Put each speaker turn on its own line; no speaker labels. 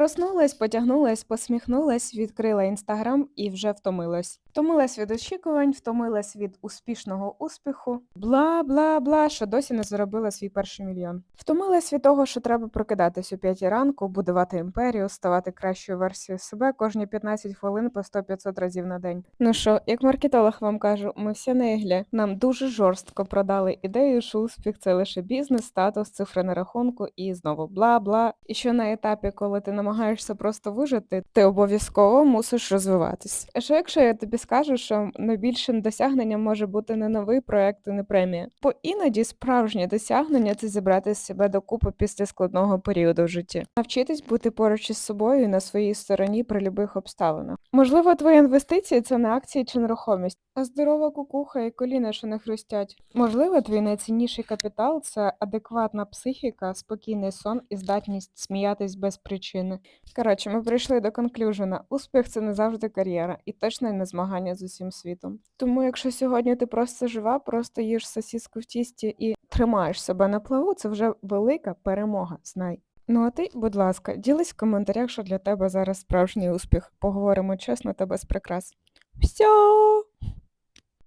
Проснулась, потягнулась, посміхнулась, відкрила інстаграм і вже втомилась. Втомилась від очікувань, втомилась від успішного успіху, бла бла бла, що досі не заробила свій перший мільйон. Втомилась від того, що треба прокидатись о 5 ранку, будувати імперію, ставати кращою версією себе кожні 15 хвилин по 100-500 разів на день. Ну що, як маркетолог вам кажу, ми всі на іглі. Нам дуже жорстко продали ідею, що успіх це лише бізнес, статус, цифри на рахунку і знову бла бла. І що на етапі, коли ти намагаєшся просто вижити, ти обов'язково мусиш розвиватись. А що якщо я тобі скажу, що найбільшим досягненням може бути не новий проект і не премія? Бо іноді справжнє досягнення це зібрати себе докупи після складного періоду в житті, навчитись бути поруч із собою і на своїй стороні при любих обставинах. Можливо, твої інвестиції це не акції чи нерухомість, а здорова кукуха і коліна, що не хрустять. Можливо, твій найцінніший капітал це адекватна психіка, спокійний сон і здатність сміятись без причини. Коротше, ми прийшли до конклюжена. Успіх це не завжди кар'єра і точно не змагання з усім світом. Тому, якщо сьогодні ти просто жива, просто їж сосіску в тісті і тримаєш себе на плаву, це вже велика перемога. Знай. Ну а ти, будь ласка, ділись в коментарях, що для тебе зараз справжній успіх. Поговоримо чесно та без прикрас. Все!